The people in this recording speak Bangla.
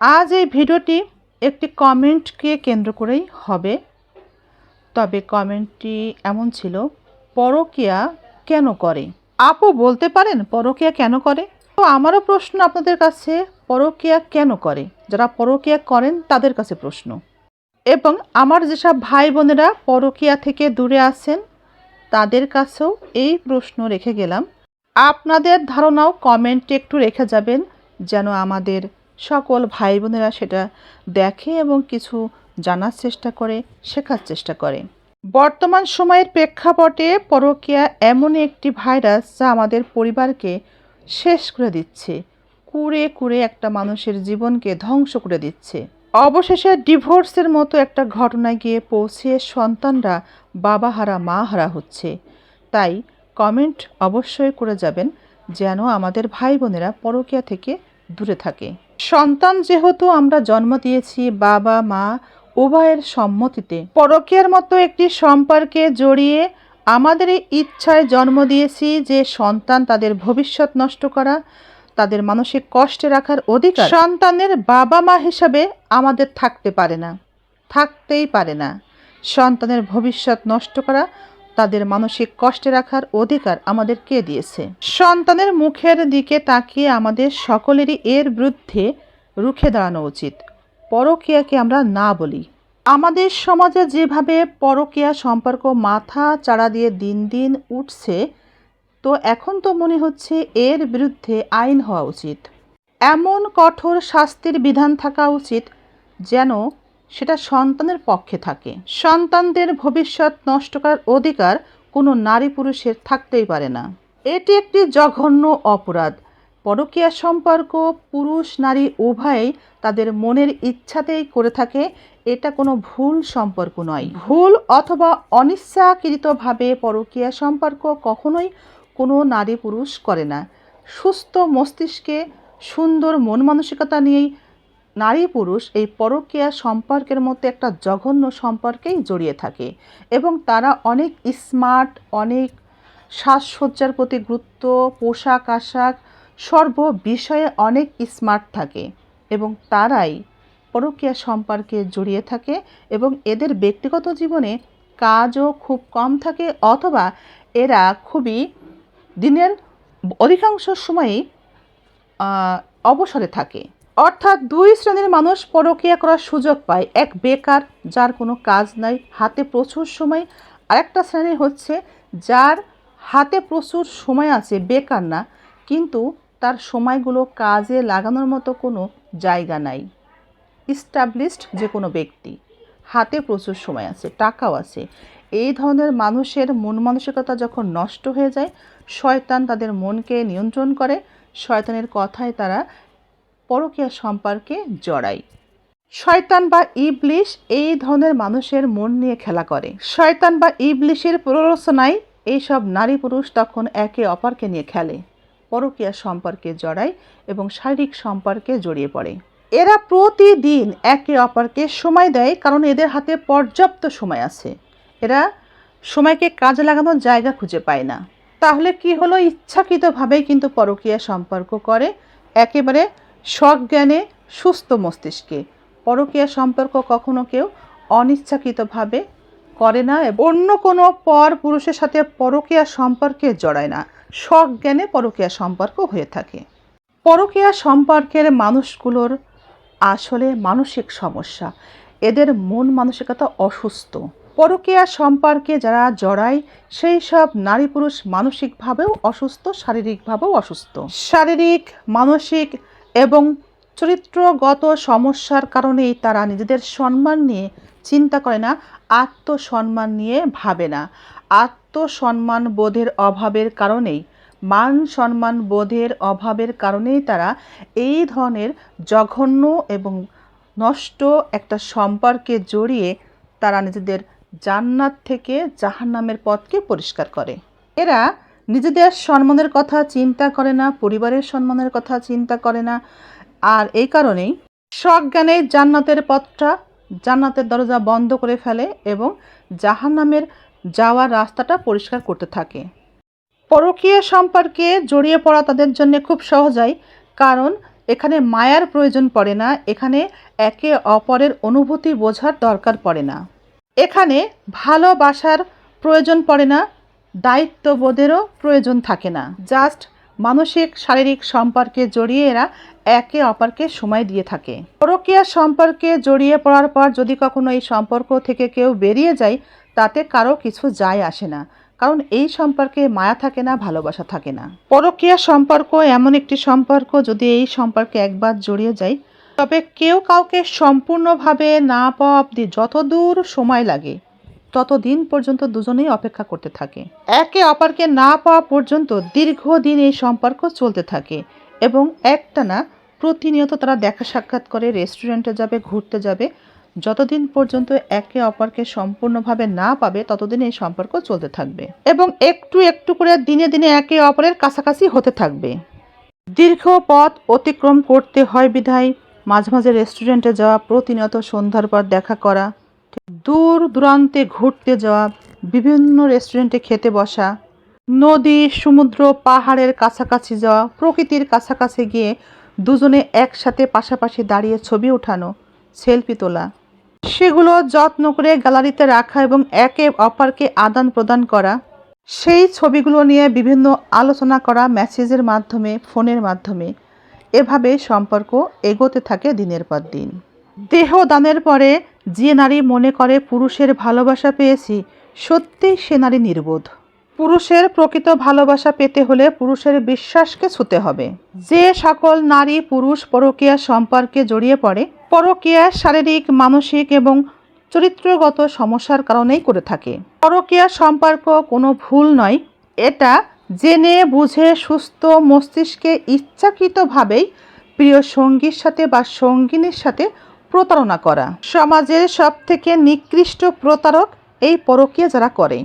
আজ এই ভিডিওটি একটি কমেন্টকে কেন্দ্র করেই হবে। তবে কমেন্টটি এমন ছিল, পরকিয়া কেন করে? আপু বলতে পারেন, পরকিয়া কেন করে? তো আমারও প্রশ্ন আপনাদের কাছে, পরকিয়া কেন করে? যারা পরকিয়া করেন, তাদের কাছে প্রশ্ন। এবং আমার যেসব ভাই বোনেরা পরকিয়া থেকে দূরে আছেন, তাদের কাছেও এই প্রশ্ন রেখে গেলাম। আপনাদের ধারণাও কমেন্টে একটু রেখে যাবেন, যেন আমাদের সকল ভাই বোনেরা সেটা দেখে এবং কিছু জানার চেষ্টা করে, শেখার চেষ্টা করে। বর্তমান সময়ের প্রেক্ষাপটে পরকীয়া এমনই একটি ভাইরাস যা আমাদের পরিবারকে শেষ করে দিচ্ছে, কুড়ে কুড়ে একটা মানুষের জীবনকে ধ্বংস করে দিচ্ছে। অবশেষে ডিভোর্সের মতো একটা ঘটনায় গিয়ে পৌঁছে সন্তানরা বাবাহারা মা হারা হচ্ছে। তাই কমেন্ট অবশ্যই করে যাবেন যেন আমাদের ভাই বোনেরা পরকীয়া থেকে দূরে থাকে। সন্তান যেহেতু আমরা জন্ম দিয়েছি বাবা, মা, উভয়ের সম্মতিতে, পরকীয়ার মতো একটি সম্পর্কে জড়িয়ে আমাদের ইচ্ছায় জন্ম দিয়েছি যে সন্তান তাদের ভবিষ্যৎ নষ্ট করা, তাদের মানসিক কষ্টে রাখার অধিকার সন্তানের বাবা মা হিসাবে আমাদের থাকতে পারে না, থাকতেই পারে না। সন্তানের ভবিষ্যৎ নষ্ট করা তাদের মানসিক কষ্টে রাখার অধিকার আমাদের কে দিয়েছে। সন্তানের মুখের দিকে তাকিয়ে আমাদের সকলেরই এর বিরুদ্ধে রুখে দাঁড়ানো উচিত। পরকীয়াকে আমরা না বলি। আমাদের সমাজে যেভাবে পরকীয়া সম্পর্ক মাথা চাড়া দিয়ে দিন দিন উঠছে, তো এখন তো মনে হচ্ছে এর বিরুদ্ধে আইন হওয়া উচিত। এমন কঠোর শাস্তির বিধান থাকা উচিত যেন সেটা সন্তানের পক্ষে থাকে। সন্তানদের ভবিষ্যৎ নষ্ট করার অধিকার কোনো নারী পুরুষের থাকতেই পারে না। এটি একটি জঘন্য অপরাধ। পরকীয়া সম্পর্ক, পুরুষ, নারী উভয়েই তাদের মনের ইচ্ছাতেই করে থাকে, এটা কোনো ভুল সম্পর্ক নয়। ভুল অথবা অনিচ্ছাকৃতভাবে পরকীয়া সম্পর্ক কখনোই কোনো নারী পুরুষ করে না। সুস্থ মস্তিষ্কে সুন্দর মন মানসিকতা নিয়েই নারী পুরুষ এই পরকীয়া সম্পর্কের মধ্যে একটা জঘন্য সম্পর্কেই জড়িয়ে থাকে এবং তারা অনেক স্মার্ট অনেক সাজসজ্জার প্রতি গুরুত্ব, পোশাক আশাক, সর্ব বিষয়ে অনেক স্মার্ট থাকে এবং তারাই পরকীয়া সম্পর্কে জড়িয়ে থাকে এবং এদের ব্যক্তিগত জীবনে কাজও খুব কম থাকে অথবা এরা খুবই দিনের অধিকাংশ সময়ই অবসরে থাকে। অর্থাৎ দুই শ্রেণির মানুষ পরকিয়া করার সুযোগ পায়। এক বেকার, যার কোনো কাজ নাই, হাতে প্রচুর সময়। আরেকটা শ্রেণি হচ্ছে যার হাতে প্রচুর সময় আছে, বেকার না, কিন্তু তার সময়গুলো কাজে লাগানোর মতো কোনো জায়গা নাই। ইস্টাবলিশড যে কোনো ব্যক্তি। হাতে প্রচুর সময় আছে, টাকাও আছে। এই ধরনের মানুষের মন মানসিকতা যখন নষ্ট হয়ে যায়, শয়তান তাদের মনকে নিয়ন্ত্রণ করে। শয়তানের কথায় তারা পরকীয়া সম্পর্কে জড়ায় শয়তান বা ইবলিশ এই ধরনের মানুষের মন নিয়ে খেলা করে। শয়তান বা ইবলিশের প্ররোচনায় এইসব নারী পুরুষ তখন একে অপরকে নিয়ে খেলে। পরকীয়া সম্পর্কে জড়ায় এবং শারীরিক সম্পর্কে জড়িয়ে পড়ে। এরা প্রতিদিন একে অপরকে সময় দেয় কারণ এদের হাতে পর্যাপ্ত সময় আছে। এরা সময়কে কাজে লাগানোর জায়গা খুঁজে পায় না। তাহলে কি হলো? ইচ্ছাকৃতভাবেই কিন্তু পরকীয়া সম্পর্ক করে। একেবারে সজ্ঞানে সুস্থ মস্তিষ্কে। পরকীয়া সম্পর্ক কখনো কেউ অনিচ্ছাকৃতভাবে করে না এবং অন্য কোনো পর পুরুষের সাথে পরকীয়া সম্পর্কে জড়ায় না। সজ্ঞানে পরকীয়া সম্পর্ক হয়ে থাকে। পরকীয়া সম্পর্কের মানুষগুলোর আসলে মানসিক সমস্যা। এদের মন মানসিকতা অসুস্থ। পরকীয়া সম্পর্কে যারা জড়ায়, সেই সব নারী পুরুষ মানসিকভাবেও অসুস্থ, শারীরিকভাবেও অসুস্থ। শারীরিক, মানসিক এবং চরিত্রগত সমস্যার কারণেই তারা নিজেদের সম্মান নিয়ে চিন্তা করে না, আত্মসম্মান নিয়ে ভাবে না। আত্মসম্মান বোধের অভাবের কারণেই, মান সম্মান বোধের অভাবের কারণেই তারা এই ধরনের জঘন্য এবং নষ্ট একটা সম্পর্কে জড়িয়ে তারা নিজেদের জান্নাত থেকে জাহান্নামের পথকে পরিষ্কার করে। এরা নিজেদের সম্মানের কথা চিন্তা করে না, পরিবারের সম্মানের কথা চিন্তা করে না। আর এই কারণেই সজ্ঞানে জান্নাতের পথটা, জান্নাতের দরজা বন্ধ করে ফেলে এবং জাহান্নামের যাওয়ার রাস্তাটা পরিষ্কার করতে থাকে। পরকীয় সম্পর্কে জড়িয়ে পড়া তাদের জন্য খুব সহজ হয় কারণ এখানে মায়ার প্রয়োজন পড়ে না, এখানে একে অপরের অনুভূতি বোঝার দরকার পড়ে না। এখানে ভালোবাসার প্রয়োজন পড়ে না দায়িত্ববোধেরও প্রয়োজন থাকে না। জাস্ট মানসিক, শারীরিক সম্পর্কে জড়িয়ে এরা একে অপরকে সময় দিয়ে থাকে। পরকীয়া সম্পর্কে জড়িয়ে পড়ার পর যদি কখনো এই সম্পর্ক থেকে কেউ বেরিয়ে যায়, তাতে কারও কিছু যায় আসে না। কারণ এই সম্পর্কে মায়া থাকে না, ভালোবাসা থাকে না। পরকীয়া সম্পর্ক এমন একটি সম্পর্ক যদি এই সম্পর্কে একবার জড়িয়ে যায়, তবে কেউ কাউকে সম্পূর্ণভাবে না পাওয়া অবধি যতদূর সময় লাগে ততদিন পর্যন্ত দুজনেই অপেক্ষা করতে থাকে। একে অপরকে না পাওয়া পর্যন্ত দীর্ঘদিন এই সম্পর্ক চলতে থাকে এবং একটানা প্রতিনিয়ত তারা দেখা সাক্ষাৎ করে, রেস্টুরেন্টে যাবে, ঘুরতে যাবে। যতদিন পর্যন্ত একে অপরকে সম্পূর্ণভাবে না পাবে, ততদিন এই সম্পর্ক চলতে থাকবে এবং একটু একটু করে দিনে দিনে একে অপরের কাছাকাছি হতে থাকবে। দীর্ঘ পথ অতিক্রম করতে হয় বিধায় মাঝে মাঝে রেস্টুরেন্টে যাওয়া, প্রতিনিয়ত সন্ধ্যার পর দেখা করা দূর দূরান্তে ঘুরতে যাওয়া, বিভিন্ন রেস্টুরেন্টে খেতে বসা, নদী, সমুদ্র, পাহাড়ের কাছাকাছি যাওয়া, প্রকৃতির কাছাকাছি গিয়ে দুজনে একসাথে পাশাপাশি দাঁড়িয়ে ছবি ওঠানো সেলফি তোলা। সেগুলো যত্ন করে গ্যালারিতে রাখা এবং একে অপরকে আদান প্রদান করা। সেই ছবিগুলো নিয়ে বিভিন্ন আলোচনা করা মেসেজের মাধ্যমে ফোনের মাধ্যমে। এভাবে সম্পর্ক এগোতে থাকে দিনের পর দিন। দেহ দানের পরে যে নারী মনে করে পুরুষের ভালোবাসা পেয়েছি সত্যিই সে নারী নির্বোধ। পুরুষের প্রকৃত ভালোবাসা পেতে হলে পুরুষের বিশ্বাসকে ছুতে হবে। যে সকল নারী পুরুষ পরকীয়া সম্পর্কে জড়িয়ে পড়ে, পরকীয়া শারীরিক, মানসিক এবং চরিত্রগত সমস্যার কারণেই করে থাকে। পরকীয়া সম্পর্ক কোনো ভুল নয়, এটা জেনে, বুঝে, সুস্থ মস্তিষ্কে ইচ্ছাকৃতভাবেই প্রিয় সঙ্গীর সাথে বা সঙ্গিনীর সাথে প্রতারণা করা। সমাজের সব থেকে নিকৃষ্ট প্রতারক এই পরকীয়া যারা করে।